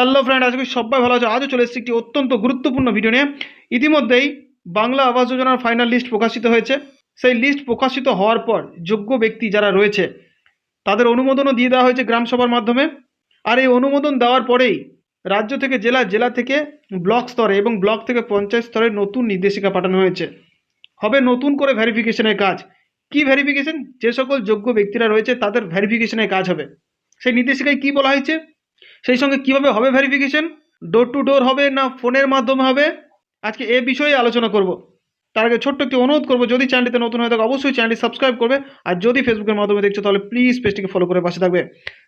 Hello friend আজকে সবাই ভালো আছে। আজও চলে এসেছি একটি অত্যন্ত গুরুত্বপূর্ণ ভিডিও নিয়ে। ইতিমধ্যেই বাংলা আবাস যোজনার ফাইনাল লিস্ট প্রকাশিত হয়েছে। সেই লিস্ট প্রকাশিত হওয়ার পর যোগ্য ব্যক্তি যারা রয়েছে, তাদের অনুমোদনও দিয়ে দেওয়া হয়েছে গ্রাম সভার মাধ্যমে। আর এই অনুমোদন দেওয়ার পরেই রাজ্য থেকে জেলা জেলা থেকে ব্লক স্তরে এবং ব্লক থেকে পঞ্চায়েত স্তরে নতুন নির্দেশিকা পাঠানো হয়েছে। হবে নতুন করে ভেরিফিকেশনের কাজ। কি ভেরিফিকেশন যে সকল যোগ্য ব্যক্তিরা রয়েছে, তাদের ভেরিফিকেশনের কাজ হবে। সেই নির্দেশিকায় কি বলা হয়েছে? সেই সঙ্গে কীভাবে হবে ভেরিফিকেশন ডোর টু ডোর হবে না ফোনের মাধ্যমে হবে? আজকে এ বিষয়ে আলোচনা করব। তার আগে ছোট্ট একটি অনুরোধ করব, যদি চ্যানেলটিতে নতুন হয়ে থাকে, অবশ্যই চ্যানেলটি সাবস্ক্রাইব করবে। আর যদি ফেসবুকের মাধ্যমে দেখছ, তাহলে প্লিজ পেজটিকে ফলো করে পাশে থাকবে।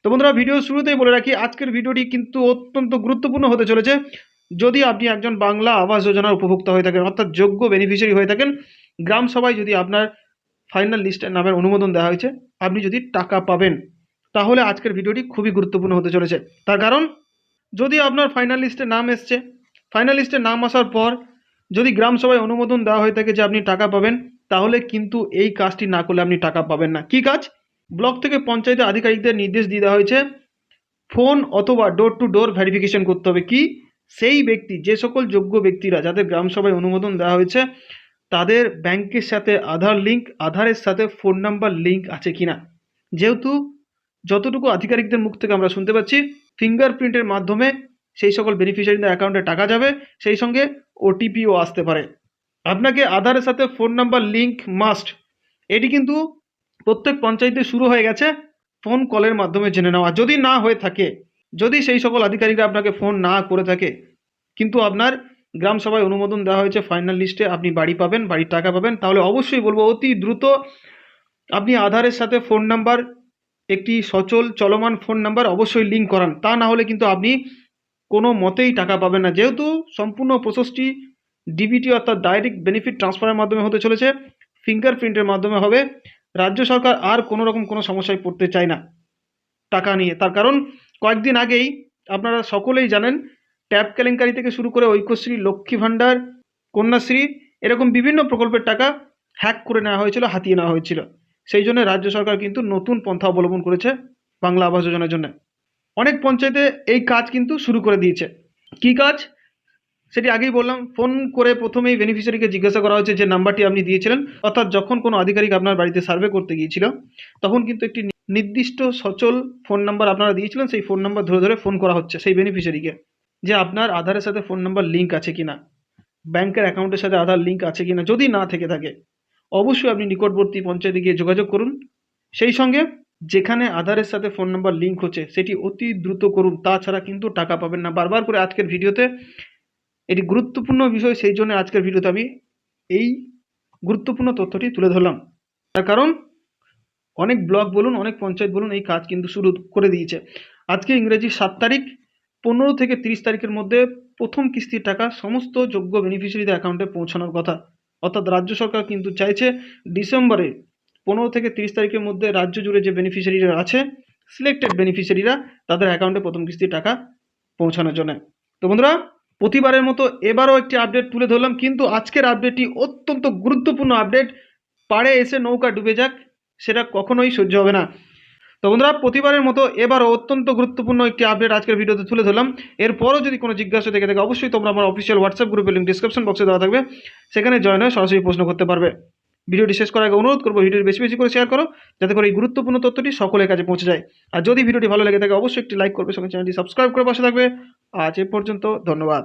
তো বন্ধুরা ভিডিও শুরুতেই বলে রাখি, আজকের ভিডিওটি কিন্তু অত্যন্ত গুরুত্বপূর্ণ হতে চলেছে। যদি আপনি একজন বাংলা আবাস যোজনার উপভোক্তা হয়ে থাকেন, অর্থাৎ যোগ্য বেনিফিশিয়ারি হয়ে থাকেন, গ্রাম সভায় যদি আপনার ফাইনাল লিস্টের নামের অনুমোদন দেওয়া হয়েছে, আপনি যদি টাকা পাবেন তাহলে আজকের ভিডিওটি খুবই গুরুত্বপূর্ণ হতে চলেছে। তার কারণ, যদি আপনার ফাইনাল লিস্টে নাম এসছে ফাইনাল লিস্টে নাম আসার পর যদি গ্রাম সভায় অনুমোদন দেওয়া হয়ে থাকে যে আপনি টাকা পাবেন, তাহলে কিন্তু এই কাজটি না করলে আপনি টাকা পাবেন না। কি কাজ? ব্লক থেকে পঞ্চায়েতের আধিকারিকদের নির্দেশ দিয়ে দেওয়া হয়েছে, ফোন অথবা ডোর টু ডোর ভেরিফিকেশন করতে হবে। কি? সেই ব্যক্তি, যে সকল যোগ্য ব্যক্তিরা যাদের গ্রাম সভায় অনুমোদন দেওয়া হয়েছে, তাদের ব্যাংকের সাথে আধার লিঙ্ক আধারের সাথে ফোন নাম্বার লিঙ্ক আছে কিনা। যেহেতু যতটুকু আধিকারিকদের মুখ থেকে আমরা শুনতে পাচ্ছি ফিঙ্গারপ্রিন্টের মাধ্যমে সেই সকল বেনিফিশিয়ারিদের অ্যাকাউন্টে টাকা যাবে, সেই সঙ্গে ওটিপিও আসতে পারে। আপনাকে আধারের সাথে ফোন নাম্বার লিঙ্ক মাস্ট এটি কিন্তু প্রত্যেক পঞ্চায়েতে শুরু হয়ে গেছে ফোন কলের মাধ্যমে জেনে নেওয়া। যদি না হয়ে থাকে, যদি সেই সকল আধিকারিকরা আপনাকে ফোন না করে থাকে, কিন্তু আপনার গ্রাম সভায় অনুমোদন দেওয়া হয়েছে ফাইনাল লিস্টে আপনি বাড়ি পাবেন, বাড়ির টাকা পাবেন, তাহলে অবশ্যই বলব অতি দ্রুত আপনি আধারের সাথে ফোন নাম্বার একটি সচল চলমান ফোন নাম্বার অবশ্যই লিঙ্ক করান। তা না হলে কিন্তু আপনি কোনো মতেই টাকা পাবেন না। যেহেতু সম্পূর্ণ প্রসেসটি ডিবিটি অর্থাৎ ডাইরেক্ট বেনিফিট ট্রান্সফারের মাধ্যমে হতে চলেছে, ফিঙ্গারপ্রিন্টের মাধ্যমে হবে, রাজ্য সরকার আর কোনো রকম কোনো সমস্যায় পড়তে চায় না টাকা নিয়ে। তার কারণ, কয়েকদিন আগেই আপনারা সকলেই জানেন, ট্যাব কেলেঙ্কারি থেকে শুরু করে ঐক্যশ্রী, লক্ষ্মী ভাণ্ডার, কন্যাশ্রী, এরকম বিভিন্ন প্রকল্পের টাকা হ্যাক করে নেওয়া হয়েছিল, হাতিয়ে নেওয়া হয়েছিল। সেই জন্য রাজ্য সরকার কিন্তু নতুন পন্থা অবলম্বন করেছে বাংলা আবাস যোজনার জন্য। অনেক পঞ্চায়েতে এই কাজ কিন্তু শুরু করে দিয়েছে। কি কাজ? সেটি আগেই বললাম, ফোন করে প্রথমেই বেনিফিশিয়ারিকে জিজ্ঞাসা করা হয়েছে যে নাম্বারটি আপনি দিয়েছিলেন। অর্থাৎ যখন কোনো আধিকারিক আপনার বাড়িতে সার্ভে করতে গিয়েছিল, তখন কিন্তু একটি নির্দিষ্ট সচল ফোন নাম্বার আপনারা দিয়েছিলেন, সেই ফোন নাম্বার ধরে ধরে ফোন করা হচ্ছে সেই বেনিফিশিয়ারিকে যে আপনার আধারের সাথে ফোন নাম্বার লিঙ্ক আছে কিনা ব্যাংকের অ্যাকাউন্টের সাথে আধার লিঙ্ক আছে কিনা, যদি না থেকে থাকে। অবশ্যই আপনি নিকটবর্তী পঞ্চায়েতে গিয়ে যোগাযোগ করুন। সেই সঙ্গে যেখানে আধারের সাথে ফোন নাম্বার লিঙ্ক হচ্ছে, সেটি অতি দ্রুত করুন। তাছাড়া কিন্তু টাকা পাবেন না। বারবার করে আজকের ভিডিওতে এটি গুরুত্বপূর্ণ বিষয়, সেই জন্য আজকের ভিডিওতে আমি এই গুরুত্বপূর্ণ তথ্যটি তুলে ধরলাম। তার কারণ, অনেক ব্লক বলুন, অনেক পঞ্চায়েত বলুন, এই কাজ কিন্তু শুরু করে দিয়েছে। আজকে ইংরেজি সাত তারিখ, পনেরো থেকে তিরিশ তারিখের মধ্যে প্রথম কিস্তির টাকা সমস্ত যোগ্য বেনিফিশিয়ারিদের অ্যাকাউন্টে পৌঁছানোর কথা। অর্থাৎ রাজ্য সরকার কিন্তু চাইছে ডিসেম্বরে পনেরো থেকে তিরিশ তারিখের মধ্যে রাজ্য জুড়ে যে বেনিফিশিয়ারিরা আছে সিলেক্টেড বেনিফিশিয়ারিরা তাদের অ্যাকাউন্টে প্রথম কিস্তির টাকা পৌঁছানোর জন্য। তো বন্ধুরা, প্রতিবারের মতো এবারও একটি আপডেট তুলে ধরলাম, কিন্তু আজকের আপডেটটি অত্যন্ত গুরুত্বপূর্ণ আপডেট পাড়ে এসে নৌকা ডুবে যাক, সেটা কখনোই সহ্য হবে না। তো বন্ধুরা, প্রতিবারের মতো এবারও অত্যন্ত গুরুত্বপূর্ণ একটি আপডেট আজকের ভিডিওতে তুলে ধরলাম। এরপরও যদি কোনো জিজ্ঞাসা থেকে থাকে, অবশ্যই তোমরা আমার অফিসিয়াল হোয়াটসঅ্যাপ গ্রুপের লিঙ্ক ডিসক্রিপশন বক্সে দেওয়া থাকবে। সেখানে জয়েন হয়ে সরাসরি প্রশ্ন করতে পারবে। ভিডিওটি শেষ করার আগে অনুরোধ করব, ভিডিওটি বেশি বেশি করে শেয়ার করো, যাতে করে এই গুরুত্বপূর্ণ তথ্যটি সকলের কাছে পৌঁছে যায়। আর যদি ভিডিওটি ভালো লেগে থাকে, অবশ্যই একটি লাইক করবে, সঙ্গে চ্যানেলটি সাবস্ক্রাইব করে পাশে থাকবে। আজ এ পর্যন্ত, ধন্যবাদ।